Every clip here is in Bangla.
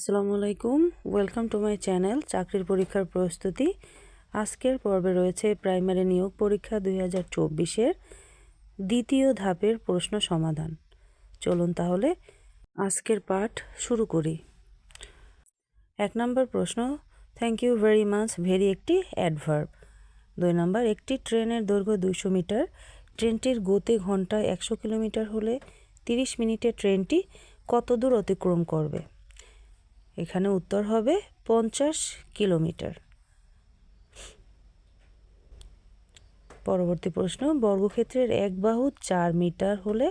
আসসালামু আলাইকুম। ওয়েলকাম টু মাই চ্যানেল চাকরির পরীক্ষার প্রস্তুতি। আজকের পর্বে রয়েছে প্রাইমারি নিয়োগ পরীক্ষা দুই হাজার চব্বিশের দ্বিতীয় ধাপের প্রশ্ন সমাধান। চলুন তাহলে আজকের পাঠ শুরু করি। এক নম্বর প্রশ্ন thank you very much very একটি অ্যাডভার্ব দুই নম্বর, একটি ট্রেনের দৈর্ঘ্য দুইশো মিটার, ট্রেনটির গতি ঘন্টায় একশো কিলোমিটার হলে তিরিশ মিনিটে ট্রেনটি কত দূর অতিক্রম করবে? এখানে উত্তর হবে পঞ্চাশ কিলোমিটার। পরবর্তী প্রশ্ন, বর্গক্ষেত্রের এক বাহু চার মিটার হলে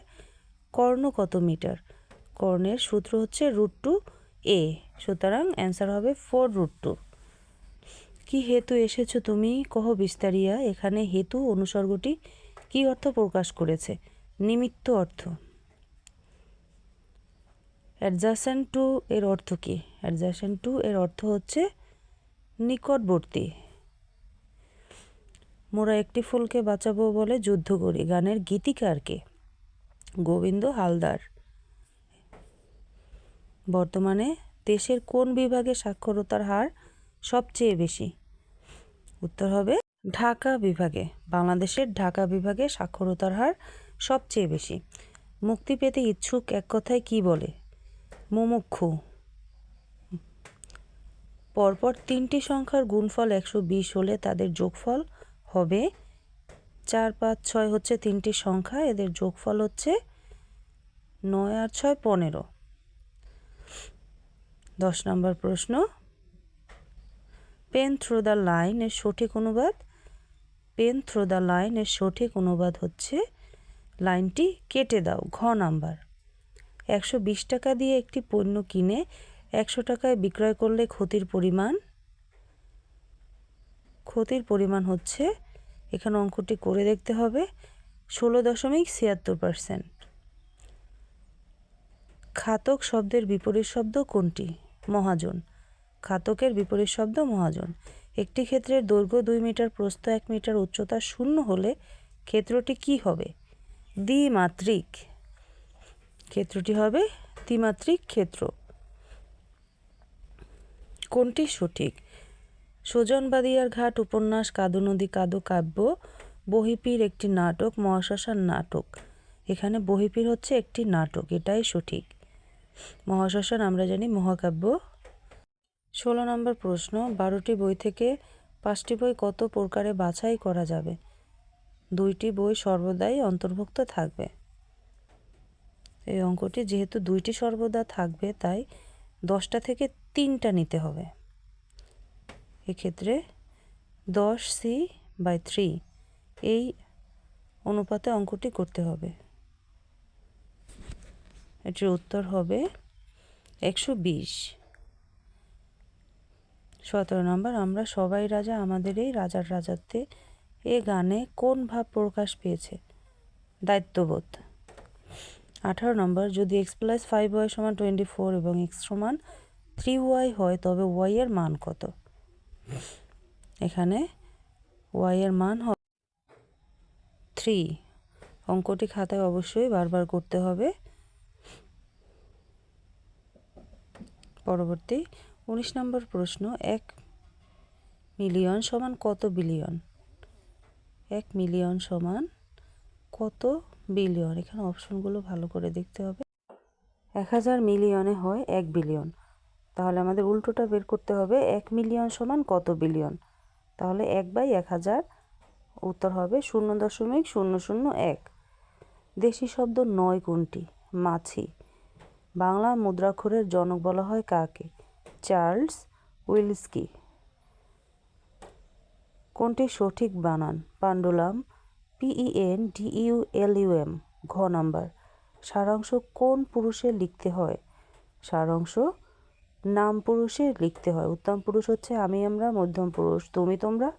কর্ণ কত মিটার? কর্ণের সূত্র হচ্ছে রুট টু এ, সুতরাং অ্যান্সার হবে ফোর রুট টু। কি হেতু এসেছ তুমি? কহ বিস্তারিয়া, এখানে হেতু অনুসর্গটি কি অর্থ প্রকাশ করেছে? নিমিত্ত অর্থ। অ্যাডজাসেন্ট টু এর অর্থ কী? অ্যাডজাসেন্ট টু এর অর্থ হচ্ছে নিকটবর্তী। মোরা একটি ফুলকে বাঁচাবো বলে যুদ্ধ করি। গানের গীতিকারকে গোবিন্দ হালদার। বর্তমানে দেশের কোন বিভাগে সাক্ষরতার হার সবচেয়ে বেশি? উত্তর হবে ঢাকা বিভাগে। বাংলাদেশের ঢাকা বিভাগে সাক্ষরতার হার সবচেয়ে বেশি। মুক্তি পেতে ইচ্ছুক এক কথায় কি বলে? মুমুক্ষু। পরপর তিনটি সংখ্যার গুণফল একশো বিশ হলে তাদের যোগফল হবে চার পাঁচ ছয় হচ্ছে তিনটি সংখ্যা, এদের যোগফল হচ্ছে নয় আর ছয় পনেরো। দশ নম্বর প্রশ্ন। পেন থ্রু দ্য লাইন এর সঠিক অনুবাদ। পেন থ্রু দ্য লাইন এর সঠিক অনুবাদ হচ্ছে লাইনটি কেটে দাও, ঘ নাম্বার। একশো বিশ টাকা দিয়ে একটি পণ্য কিনে একশো টাকায় বিক্রয় করলে ক্ষতির পরিমাণ? ক্ষতির পরিমাণ হচ্ছে, এখানে অঙ্কটি করে দেখতে হবে, ষোলো দশমিক ছিয়াত্তর পার্সেন্ট খাতক শব্দের বিপরীত শব্দ কোনটি? মহাজন। খাতকের বিপরীত শব্দ মহাজন। একটি ক্ষেত্রের দৈর্ঘ্য দুই মিটার, প্রস্থ এক মিটার, উচ্চতা শূন্য হলে ক্ষেত্রটি কি হবে? দ্বিমাত্রিক। ক্ষেত্রটি হবে ত্রিমাত্রিক ক্ষেত্র। কোনটি সঠিক? সুজনবাদিয়ার ঘাট, উপন্যাস, কাদু নদী, কাদু কাব্য, বহিপীর একটি নাটক, মহাশ্মশান নাটক। এখানে বহিপীর হচ্ছে একটি নাটক, এটাই সঠিক। মহাশ্মশান আমরা জানি মহাকাব্য। ষোলো নম্বর প্রশ্ন, বারোটি বই থেকে পাঁচটি বই কত প্রকারে বাছাই করা যাবে? দুইটি বই সর্বদাই অন্তর্ভুক্ত থাকবে। এই অঙ্কটি যেহেতু দুইটি সর্বদা থাকবে, তাই দশটা থেকে তিনটা নিতে হবে। এক্ষেত্রে দশ সি বাই থ্রি এই অনুপাতে অঙ্কটি করতে হবে। এটির উত্তর হবে একশো বিশ। সতেরো নম্বর, আমরা সবাই রাজা, আমাদের এই রাজার রাজাতে এ গানে কোন ভাব প্রকাশ পেয়েছে? দায়িত্ববোধ। আঠারো নম্বর, যদি এক্স প্লাস ফাইভ ওয়াই সমান টোয়েন্টি ফোর এবং এক্স সমান থ্রি ওয়াই হয়, তবে ওয়াই এর মান কত? এখানে ওয়াই এর মান হবে থ্রি অঙ্কটি খাতায় অবশ্যই বারবার করতে হবে। পরবর্তী, উনিশ নম্বর প্রশ্ন, এক মিলিয়ন সমান কত বিলিয়ন এক মিলিয়ন সমান কত বিলিয়ন। এখানে অপশনগুলো ভালো করে দেখতে হবে। এক হাজার মিলিয়নে হয় এক বিলিয়ন। তাহলে আমাদের উল্টোটা বের করতে হবে। এক মিলিয়ন সমান কত বিলিয়ন? তাহলে এক বাই এক হাজার উত্তর হবে শূন্য দশমিক শূন্য শূন্য এক। দেশি শব্দ নয় কোনটি? মাছি। বাংলা মুদ্রাক্ষরের জনক বলা হয় কাকে? চার্লস উইলস্কি। কোনটি সঠিক বানান? পান্ডুলাম পিইএন ডিইউ এলইউএম ঘ নাম্বার। সারাংশ কোন পুরুষে লিখতে হয়? সারাংশ, নাম পুরুষে লিখতে হয়। উত্তম পুরুষ হচ্ছে আমি, আমরা, মধ্যম পুরুষ, তুমি, তোমরা।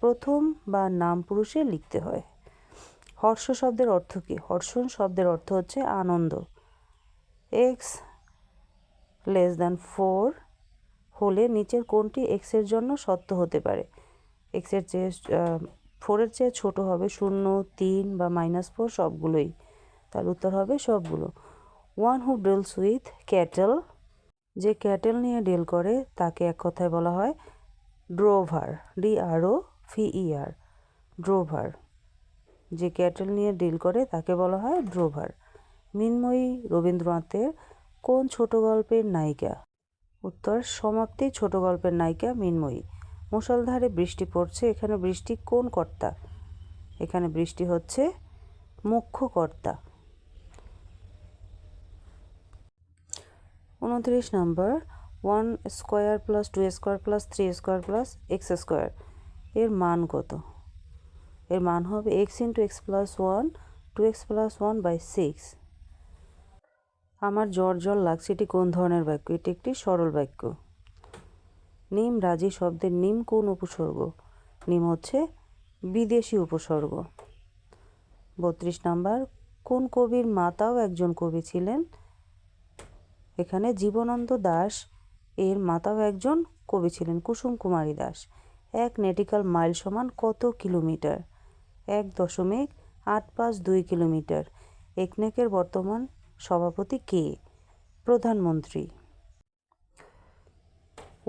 প্রথম বা নাম পুরুষে লিখতে হয়। হর্ষ শব্দের অর্থ কী? হর্ষণ শব্দের অর্থ হচ্ছে আনন্দ। এক্স লেস দ্যান ফোর হলে নিচের কোনটি এক্সের জন্য সত্য হতে পারে? এক্সের চেয়ে ফোরের চেয়ে ছোট হবে শূন্য, তিন বা মাইনাস ফোর সবগুলোই। তার উত্তর হবে সবগুলো। One who drills with cattle যে ক্যাটেল নিয়ে ডিল করে, তাকে এক কথায় বলা হয় drover D R O V E R drover যে ক্যাটেল নিয়ে ডিল করে, তাকে বলা হয় ড্রোভার মিনময়ী রবীন্দ্রনাথের কোন ছোট গল্পের নায়িকা? উত্তর, সমাপ্তি ছোট গল্পের নায়িকা মিনময়ী। মুষলধারে বৃষ্টি পড়ছে। এখানে বৃষ্টি কোন কর্তা? এখানে বৃষ্টি হচ্ছে মুখ্য কর্তা। উনত্রিশ নম্বর, one square plus two square plus three square plus X square. এর মান কত? এর মান হবে X into X plus one, two X plus one by six. আমার জ্বর জ্বর লাগছে, এটি কোন ধরনের বাক্য? এটি একটি সরল বাক্য। নিম রাজি শব্দের নিম কোন উপসর্গ? নিম হচ্ছে বিদেশি উপসর্গ। বত্রিশ নাম্বার, কোন কবির মাতাও একজন কবি ছিলেন? এখানে জীবনন্দ দাস এর মাতাও একজন কবি ছিলেন, কুসুম কুমারী দাস। এক নেটিক্যাল মাইল সমান কত কিলোমিটার? এক দশমিক আট পাঁচ দুই কিলোমিটার। একনেকের বর্তমান সভাপতি কে? প্রধানমন্ত্রী।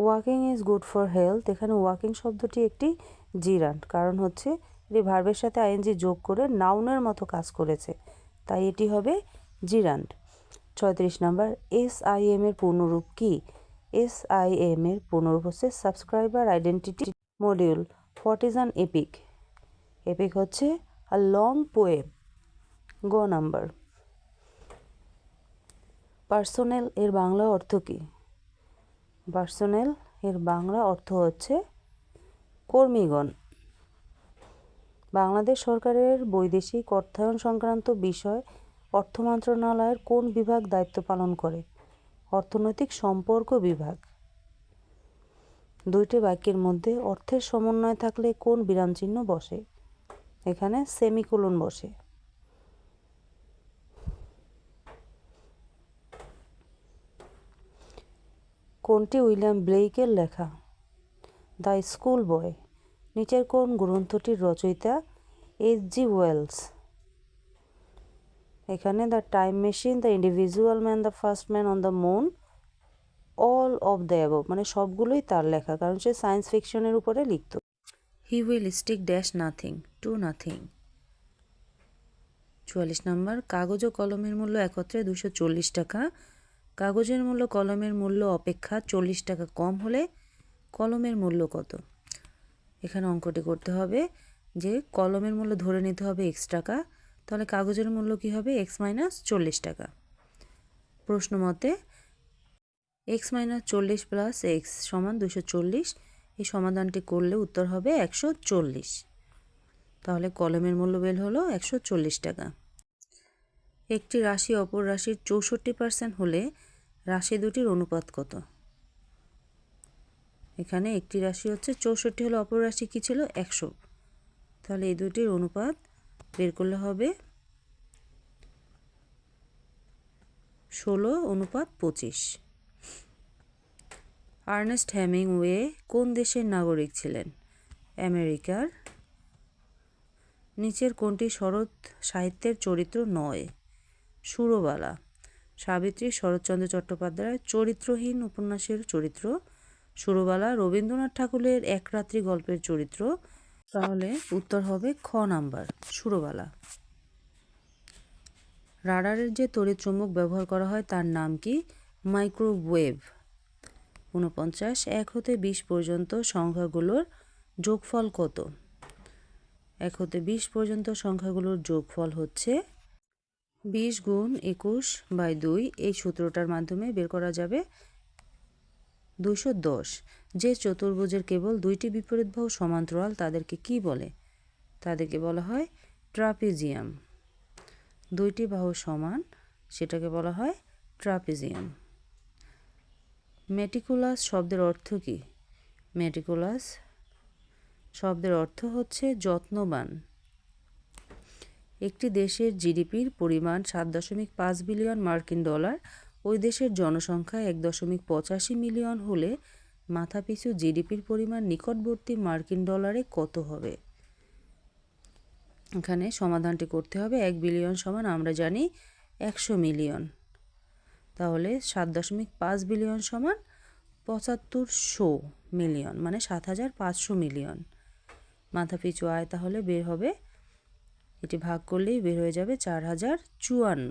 Walking is good for health. এখানে ওয়াকিং শব্দটি একটি জিরান্ট, কারণ হচ্ছে এটি ভার্বের সাথে আইএনজি যোগ করে নাউনের মতো কাজ করেছে। তাই এটি হবে জিরান্ট। ছয়ত্রিশ নাম্বার এস আই এম এর পূর্ণরূপ কি? এস আই এম এর পূর্ণরূপ হচ্ছে subscriber identity module. What is an epic? Epic হচ্ছে আ লং পোয়েম। গ নাম্বার, পার্সোনেল এর বাংলা অর্থ কী? পার্সোনেল এর বাংলা অর্থ হচ্ছে কর্মীগণ। বাংলাদেশ সরকারের বৈদেশিক অর্থায়ন সংক্রান্ত বিষয় অর্থ মন্ত্রণালয়ের কোন বিভাগ দায়িত্ব পালন করে? অর্থনৈতিক সম্পর্ক বিভাগ। দুইটি বাক্যের মধ্যে অর্থের সমন্বয় থাকলে কোন বিরামচিহ্ন বসে? এখানে সেমিকোলন বসে। কোনটি উইলিয়াম ব্লেকের লেখা? The school boy. নিচের কোন গ্রন্থটির রচয়িতা এইচ জি ওয়েলস? এখানে the time machine, the individual man, the first man on the moon, all of the above. মানে সবগুলোই তার লেখা, কারণ সে সায়েন্স ফিকশনের উপরে লিখত। He will stick dash nothing, to nothing. চুয়াল্লিশ নম্বর, কাগজ ও কলমের মূল্য একত্রে দুশো চল্লিশ টাকা। কাগজের মূল্য, কলমের মূল্য অপেক্ষা চল্লিশ টাকা কম হলে কলমের মূল্য কত? এখানে অঙ্কটি করতে হবে যে কলমের মূল্য ধরে নিতে হবে এক্স টাকা, তাহলে কাগজের মূল্য কি হবে? এক্স মাইনাস চল্লিশ টাকা। প্রশ্ন মতে এক্স মাইনাস চল্লিশ প্লাস এক্স সমান দুশো চল্লিশ, এই সমাধানটি করলে উত্তর হবে একশো চল্লিশ। তাহলে কলমের মূল্য বের হলো একশো চল্লিশ টাকা। একটি রাশি অপর রাশির চৌষট্টি পার্সেন্ট হলে রাশি দুটির অনুপাত কত? এখানে একটি রাশি হচ্ছে চৌষট্টি হলে অপর রাশি কী ছিল? একশো। তাহলে এই দুটির অনুপাত বের করলে হবে ষোলো অনুপাত পঁচিশ। আর্নেস্ট হ্যামিংওয়ে কোন দেশের নাগরিক ছিলেন? আমেরিকার। নিচের কোনটি শরৎ সাহিত্যের চরিত্র নয়? সুরবালা। সাবিত্রী শরৎচন্দ্র চট্টোপাধ্যায়ের চরিত্রহীন উপন্যাসের চরিত্র। সুরবালা রবীন্দ্রনাথ ঠাকুরের এক রাত্রি গল্পের চরিত্র। তাহলে উত্তর হবে খ নাম্বার, সুরবালা। রাডারের যে তড়িৎ চুম্বক ব্যবহার করা হয় তার নাম কি? মাইক্রোওয়েভ। ঊনপঞ্চাশ এক হতে বিশ পর্যন্ত সংখ্যাগুলোর যোগফল কত? এক হতে বিশ পর্যন্ত সংখ্যাগুলোর যোগফল হচ্ছে বিশ গুণ একুশ বাই দুই, এই সূত্রটার মাধ্যমে বের করা যাবে দুইশো দশ। যে চতুর্ভুজের কেবল দুইটি বিপরীত বাহু সমান্তরাল, তাদেরকে কি বলে? তাদেরকে বলা হয় ট্রাপিজিয়াম। দুইটি বাহু সমান, সেটাকে বলা হয় ট্রাপিজিয়াম। মেটিকুলাস শব্দের অর্থ কী? মেটিকুলাস শব্দের অর্থ হচ্ছে যত্নবান। একটি দেশের জিডিপির পরিমাণ সাত দশমিক পাঁচ বিলিয়ন মার্কিন ডলার, ওই দেশের জনসংখ্যা এক দশমিক পঁচাশি মিলিয়ন হলে মাথাপিছু জিডিপির পরিমাণ নিকটবর্তী মার্কিন ডলারে কত হবে? এখানে সমাধানটি করতে হবে, এক বিলিয়ন সমান আমরা জানি একশো মিলিয়ন। তাহলে সাত দশমিক পাঁচ বিলিয়ন সমান পঁচাত্তরশো মিলিয়ন মানে সাত হাজার পাঁচশো মিলিয়ন। মাথাপিছু আয় তাহলে বের হবে এটি ভাগ করলেই বের হয়ে যাবে চার হাজার চুয়ান্ন।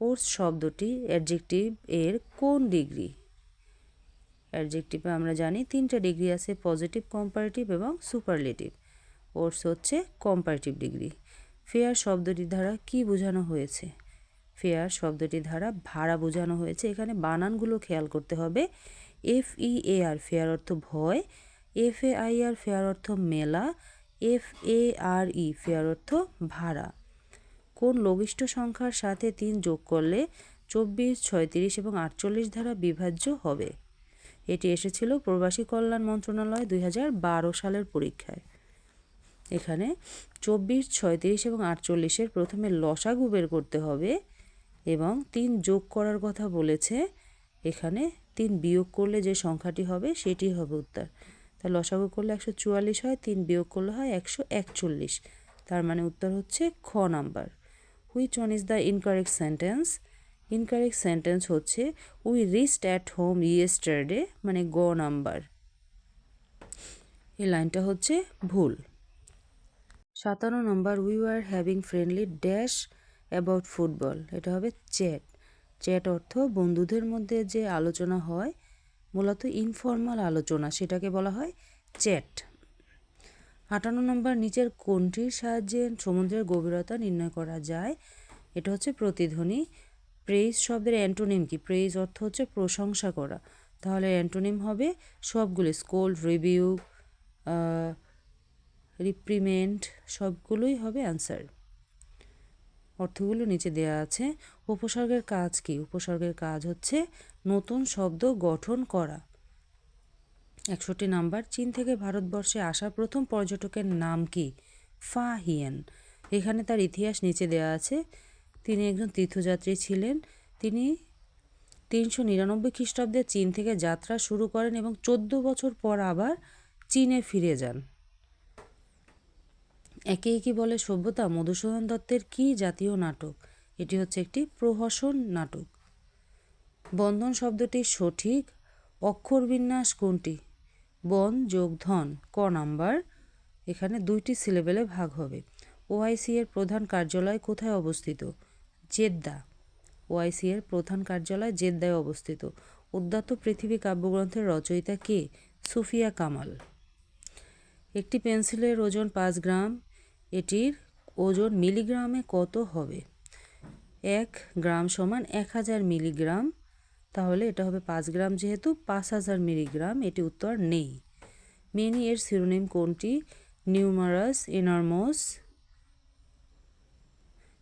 ওর্স শব্দটি অ্যাডজেক্টিভ এর কোন ডিগ্রি? অ্যাডজেক্টিভে আমরা জানি তিনটা ডিগ্রি আছে পজিটিভ কম্পারেটিভ এবং সুপারলেটিভ ওর্স হচ্ছে কম্পারেটিভ ডিগ্রি। ফেয়ার শব্দটি দ্বারা কি বোঝানো হয়েছে? ফেয়ার শব্দটি দ্বারা ভাড়া বোঝানো হয়েছে। এখানে বানানগুলো খেয়াল করতে হবে। এফ ই এ আর ফেয়ার অর্থ ভয়। F A I R fair অর্থ মেলা। এফ এ আর ই, ফেয়ার অর্থ ভাড়া। কোন লঘিষ্ঠ সংখ্যার সাথে তিন যোগ করলে চব্বিশ, ছয়ত্রিশ এবং আটচল্লিশ দ্বারা বিভাজ্য হবে। এটি এসেছিল প্রবাসী কল্যাণ মন্ত্রণালয় দুই হাজার বারো সালের পরীক্ষায়। এখানে চব্বিশ, ছয়ত্রিশ এবং আটচল্লিশের প্রথমে লসাগু বের করতে হবে এবং তিন যোগ করার কথা বলেছে। এখানে তিন বিয়োগ করলে যে সংখ্যাটি হবে সেটি হবে উত্তর। তা লসাগু করলে একশো চুয়াল্লিশ হয়, তিন বিয়োগ করলে হয় একশো একচল্লিশ। তার মানে উত্তর হচ্ছে খ number. Which one is the incorrect sentence incorrect sentence হচ্ছে we rest at home yesterday মানে গ নাম্বার। এই লাইনটা হচ্ছে ভুল। সাতান্ন নম্বর we are having friendly dash about football এটা হবে চ্যাট। চ্যাট অর্থ বন্ধুদের মধ্যে যে আলোচনা হয় মূলত ইনফর্মাল আলোচনা, সেটাকে বলা হয় চ্যাট আটান্ন নম্বর, নিচের কোনটির সাহায্যে সমুদ্রের গভীরতা নির্ণয় করা যায়? এটা হচ্ছে প্রতিধ্বনি। প্রেইজ শব্দের অ্যান্টোনিম কি? প্রেইজ অর্থ হচ্ছে প্রশংসা করা। তাহলে অ্যান্টোনিম হবে সবগুলি স্কোল্ড রিভিউ রিপ্রিমেন্ট সবগুলোই হবে অ্যান্সার অর্থগুলো নিচে দেয়া আছে। উপসর্গের কাজ কি? উপসর্গের কাজ হচ্ছে নতুন শব্দ গঠন করা। একষট্টি নাম্বার, চীন থেকে ভারতবর্ষে আসা প্রথম পর্যটকের নাম কি? ফা হিয়েন। এখানে তার ইতিহাস নিচে দেওয়া আছে। তিনি একজন তীর্থযাত্রী ছিলেন। তিনি তিনশো নিরানব্বই খ্রিস্টাব্দে চীন থেকে যাত্রা শুরু করেন এবং চোদ্দ বছর পর আবার চীনে ফিরে যান। একে একে বলে সভ্যতা? মধুসূদন দত্তের কি জাতীয় নাটক? এটি হচ্ছে একটি প্রহসন নাটক। বন্ধন শব্দটির সঠিক। অক্ষর বিন্যাস কোনটি? বন যোগ ধন, ক নাম্বার। এখানে দুইটি সিলেবেলে ভাগ হবে। ওআইসি এর প্রধান কার্যালয় কোথায় অবস্থিত? জেদ্দা। ওআইসি এর প্রধান কার্যালয় জেদ্দায় অবস্থিত। উদ্যাত্ত পৃথিবী কাব্যগ্রন্থের রচয়িতা কে? সুফিয়া কামাল। একটি পেন্সিলের ওজন পাঁচ গ্রাম। এটির ওজন মিলিগ্রামে কত হবে? এক গ্রাম সমান এক হাজার মিলিগ্রাম। তাহলে এটা হবে পাঁচ গ্রাম যেহেতু, পাঁচ হাজার মিলিগ্রাম, এটি উত্তর নেই। মেনি এর সিরোনিম কোনটি? নিউমারাস ইনর্মোস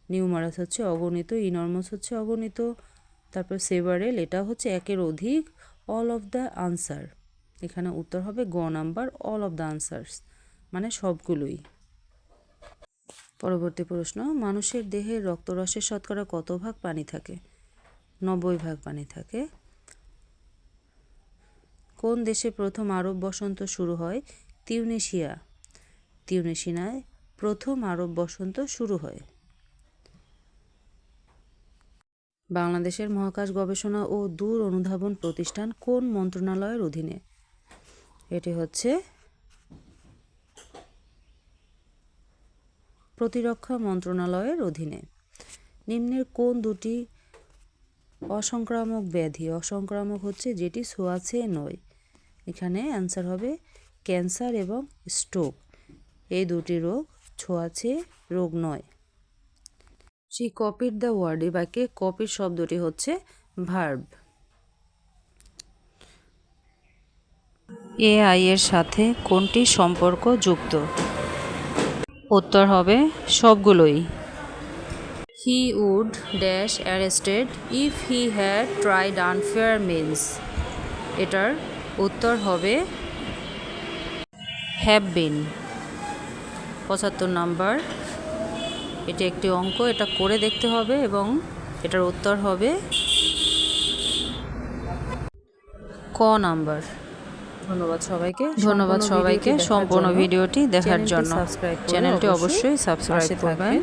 নিউমারাস হচ্ছে অগণিত, ইনর্মোস হচ্ছে অগণিত। তারপর সেভারেল, এটা হচ্ছে একের অধিক। অল অফ দ্য আনসার, এখানে উত্তর হবে গ number, all of the answers মানে সবগুলোই। পরবর্তী প্রশ্ন, মানুষের দেহের রক্তরসের শতকরা কত ভাগ পানি থাকে? নব্বই ভাগ পানি থাকে। কোন দেশে প্রথম আরব বসন্ত শুরু হয়? তিউনেশিয়া তিউনেশিয়ায় প্রথম আরব বসন্ত শুরু হয়। বাংলাদেশের মহাকাশ গবেষণা ও দূর অনুধাবন প্রতিষ্ঠান কোন মন্ত্রণালয়ের অধীনে? এটি হচ্ছে প্রতিরক্ষা মন্ত্রণালয়ের অধীনে। নিম্নের কোন দুটি অসংক্রামক ব্যাধি? অসংক্রামক হচ্ছে যেটি ছোঁয়াছে নয়। এখানে অ্যান্সার হবে ক্যান্সার এবং স্ট্রোক। এই দুটি রোগ ছোঁয়াছে রোগ নয়। সি কপির দ্য ওয়ার্ড বাক্যে কপির শব্দটি হচ্ছে ভার্ব। এআই এর সাথে কোনটি সম্পর্ক যুক্ত? উত্তর হবে সবগুলোই। He would dash arrested if he had tried unfair means এটার উত্তর হবে হ্যাভ বিন পঁচাত্তর নাম্বার। এটি একটি অঙ্ক, এটা করে দেখতে হবে এবং এটার উত্তর হবে ক নাম্বার। ধন্যবাদ সবাইকে। ধন্যবাদ সবাইকে সম্পূর্ণ ভিডিওটি দেখার জন্য। চ্যানেলটি অবশ্যই সাবস্ক্রাইব করবেন।